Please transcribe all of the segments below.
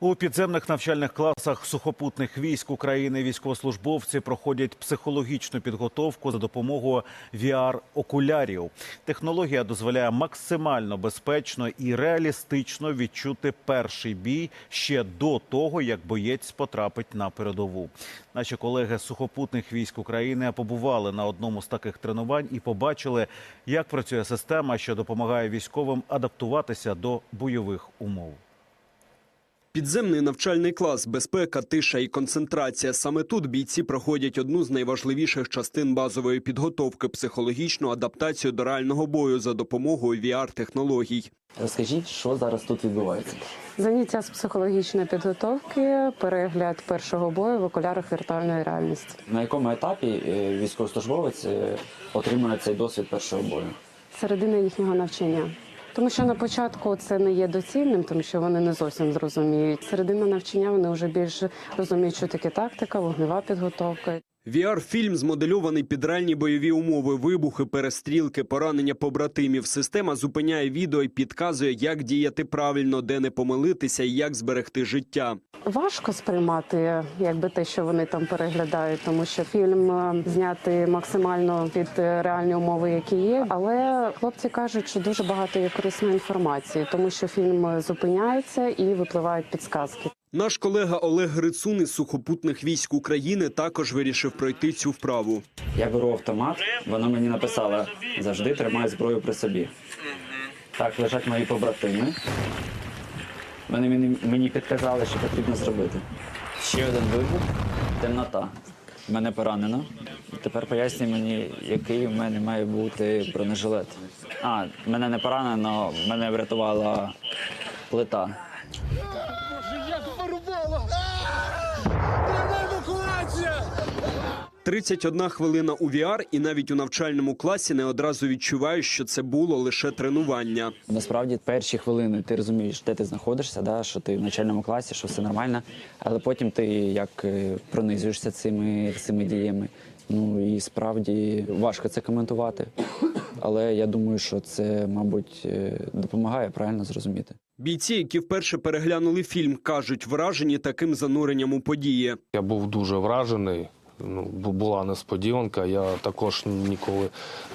У підземних навчальних класах сухопутних військ України військовослужбовці проходять психологічну підготовку за допомогою VR-окулярів. Технологія дозволяє максимально безпечно і реалістично відчути перший бій ще до того, як боєць потрапить на передову. Наші колеги сухопутних військ України побували на одному з таких тренувань і побачили, як працює система, що допомагає військовим адаптуватися до бойових умов. Підземний навчальний клас, безпека, тиша і концентрація. Саме тут бійці проходять одну з найважливіших частин базової підготовки психологічну адаптацію до реального бою за допомогою VR-технологій. Розкажіть, що зараз тут відбувається? Заняття з психологічної підготовки, перегляд першого бою в окулярах віртуальної реальності. На якому етапі е, військовослужбовець е, отримує цей досвід першого бою? Середина їхнього навчання. Тому що на початку це не є доцільним, тому що вони не зовсім зрозуміють. Середина навчання вони вже більше розуміють, що таке тактика, вогнева підготовка. VR-фільм змодельований під реальні бойові умови, вибухи, перестрілки, поранення побратимів. Система зупиняє відео і підказує, як діяти правильно, де не помилитися і як зберегти життя. Важко сприймати, якби те, що вони там переглядають, тому що фільм е, знятий максимально під е, реальні умови, які є. Але хлопці кажуть, що дуже багато є корисної інформації, тому що фільм е, зупиняється і випливають підсказки. Наш колега Олег Грицун із сухопутних військ України також вирішив пройти цю вправу. Я беру автомат, вона мені написала завжди тримай зброю при собі. Так лежать мої побратими. Вони мені, підказали, що потрібно зробити. Ще один вибух, темнота. Мене поранено. Тепер пояснюй мені, який в мене має бути бронежилет. А, мене не поранено, мене врятувала плита. 31 хвилина у VR і навіть у навчальному класі не одразу відчуваєш, що це було лише тренування. Насправді перші хвилини ти розумієш, де ти знаходишся, да, що ти в начальному класі, що все нормально, але потім ти як е, пронизуєшся цими, цими діями. Ну і справді важко це коментувати. Але я думаю, що це, мабуть, е, допомагає правильно зрозуміти. Бійці, які вперше переглянули фільм, кажуть, вражені таким зануренням у події. Я був дуже вражений. Ну, була несподіванка. Я також ніколи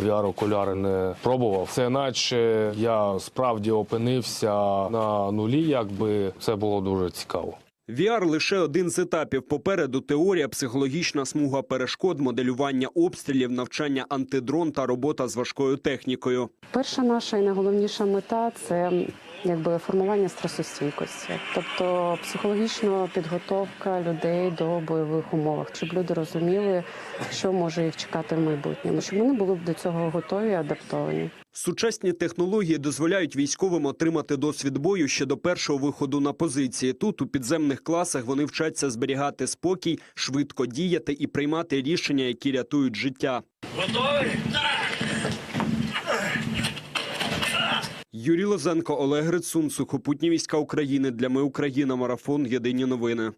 VR-окуляри не пробував. Це наче я справді опинився на нулі, якби це було дуже цікаво. VR – лише один з етапів. Попереду теорія, психологічна смуга перешкод, моделювання обстрілів, навчання антидрон та робота з важкою технікою. Перша наша і найголовніша мета це якби формування стресостійкості, тобто психологічна підготовка людей до бойових умов, щоб люди розуміли, що може їх чекати в майбутньому, щоб вони були б до цього готові, адаптовані. Сучасні технології дозволяють військовим отримати досвід бою ще до першого виходу на позиції. Тут у підземних класах вони вчаться зберігати спокій, швидко діяти і приймати рішення, які рятують життя. Юрій Лозенко, Олег Грицун, Сухопутні війська України. Для ми Україна. Марафон. Єдині новини.